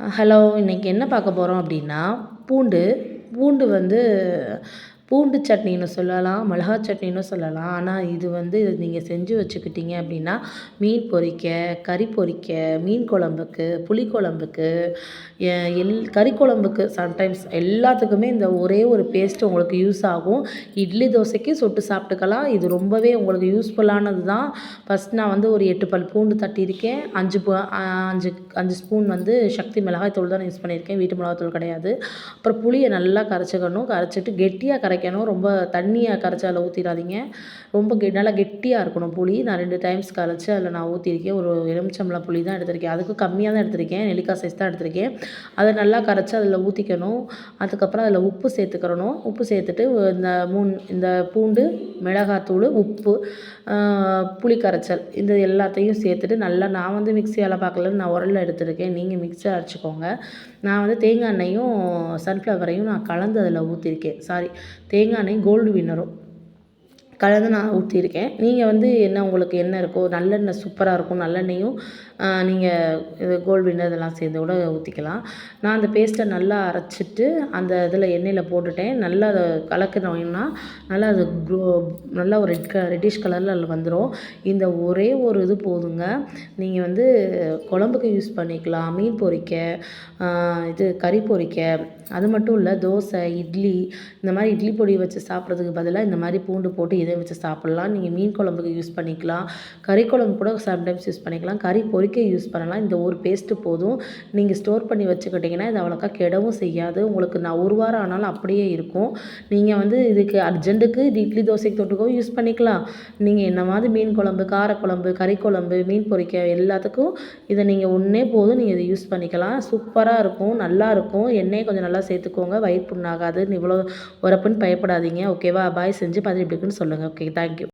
Hello இன்றைக்கி என்ன பார்க்க போகிறோம் அப்படின்னா பூண்டு. பூண்டு வந்து பூண்டு சட்னின்னு சொல்லலாம் மிளகா சட்னின்னு சொல்லலாம். ஆனால் இது வந்து நீங்கள் செஞ்சு வச்சுக்கிட்டீங்க அப்படின்னா மீன் பொரிக்க கறி பொரிக்க மீன் குழம்புக்கு புளி குழம்புக்கு எல் கறி குழம்புக்கு சம்டைம்ஸ் எல்லாத்துக்குமே இந்த ஒரே ஒரு பேஸ்ட் உங்களுக்கு யூஸ் ஆகும். இட்லி தோசைக்கு சுட்டு சாப்பிட்டுக்கலாம். இது ரொம்பவே உங்களுக்கு யூஸ்ஃபுல்லானது தான். ஃபஸ்ட் நான் வந்து ஒரு எட்டு பல் பூண்டு தட்டியிருக்கேன். அஞ்சு அஞ்சு அஞ்சு ஸ்பூன் வந்து சக்தி மிளகாய் தூள் தான் யூஸ் பண்ணியிருக்கேன். வீட்டு மிளகாய் தூள் கிடையாது. அப்புறம் புளியை நல்லா கரைச்சிக்கணும். கரைச்சிட்டு கெட்டியாக கரை கரைக்கணும் ரொம்ப தண்ணியை கரைச்சி அதில் ஊற்றிடாதீங்க ரொம்ப கெ நல்லா கெட்டியாக இருக்கணும் புளி. நான் ரெண்டு டைம்ஸ் கரைச்சி அதில் நான் ஊற்றிருக்கேன் ஒரு எலுமிச்சம்பழம் புளி தான் எடுத்திருக்கேன். அதுக்கு கம்மியாக தான் எடுத்திருக்கேன். நெல்லிக்காய் சைஸ் தான் எடுத்திருக்கேன். அதை நல்லா கரைச்சி அதில் ஊற்றிக்கணும் அதுக்கப்புறம் அதில் உப்பு சேர்த்துக்கிறணும். உப்பு சேர்த்துட்டு இந்த மூணு இந்த பூண்டு மிளகாத்தூள் உப்பு புளி கரைச்சல். இந்த எல்லாத்தையும் சேர்த்துட்டு நல்லா நான் வந்து மிக்சியால் பார்க்கல நான் உரலில் எடுத்துருக்கேன். நீங்கள் மிக்ஸி அரைச்சிக்கோங்க. நான் வந்து தேங்காய் எண்ணெயும் சன்ஃப்ளவரையும் நான் கலந்து அதில் ஊற்றிருக்கேன் சாரி தேங்காய் எண்ணெய் கோல்டு வின்னரும் கலந்து நான் ஊற்றிருக்கேன் நீங்கள் வந்து என்ன உங்களுக்கு என்ன இருக்கோ நல்லெண்ணெய் சூப்பராக இருக்கும். நல்லெண்ணெயும் நீங்கள் இது கோல்டு வின்னர் இதெல்லாம் சேர்ந்து கூட ஊற்றிக்கலாம் நான் அந்த பேஸ்ட்டை நல்லா அரைச்சிட்டு அந்த இதில் எண்ணெயில் போட்டுட்டேன். நல்லா அதை கலக்கினோம்னா நல்லா அது க்ரோ நல்லா ஒரு ரெட் க ரெட்டிஷ் கலரில் அதில் வந்துடும் இந்த ஒரே ஒரு இது போதுங்க. நீங்கள் வந்து குழம்புக்கு யூஸ் பண்ணிக்கலாம். மீன் பொரிக்க இது கறி பொரிக்க. அது மட்டும் இல்லை தோசை இட்லி இந்த மாதிரி இட்லி பொடி வச்சு சாப்பிட்றதுக்கு பதிலாக இந்த மாதிரி பூண்டு போட்டு இது வச்சு சாப்பிட்லாம். நீங்கள் மீன் குழம்புக்கு யூஸ் பண்ணிக்கலாம். கறி குழம்பு கூட சம்டைம்ஸ் யூஸ் பண்ணிக்கலாம். கறி பொறிக்க யூஸ் பண்ணலாம். இந்த ஒரு பேஸ்ட்டு போதும். நீங்கள் ஸ்டோர் பண்ணி வச்சுக்கிட்டிங்கன்னா இது அவ்வளோக்கா கெடவும் செய்யாது. உங்களுக்கு நான் ஒரு வாரம் ஆனாலும் அப்படியே இருக்கும். நீங்கள் வந்து இதுக்கு அர்ஜென்ட்டுக்கு இது இட்லி தோசைக்கு தொட்டுக்கவும் யூஸ் பண்ணிக்கலாம். நீங்கள் என்ன மாதிரி மீன் குழம்பு காரக்குழம்பு கறி குழம்பு மீன் பொரிக்க எல்லாத்துக்கும் இதை நீங்கள் ஒன்றே போதும் நீங்கள் இதை யூஸ் பண்ணிக்கலாம். சூப்பராக இருக்கும். நல்லா இருக்கும். எண்ணெயை கொஞ்சம் நல்லா சேர்த்துக்கோங்க. வயிறு புண்ணாகாது இவ்வளோ உரப்புன்னு பயப்படாதீங்க. ஓகேவா பாய் செஞ்சு பார்த்துட்டு எப்படி இருக்குன்னு சொல்லுங்கள் ஓகே தேங்க்யூ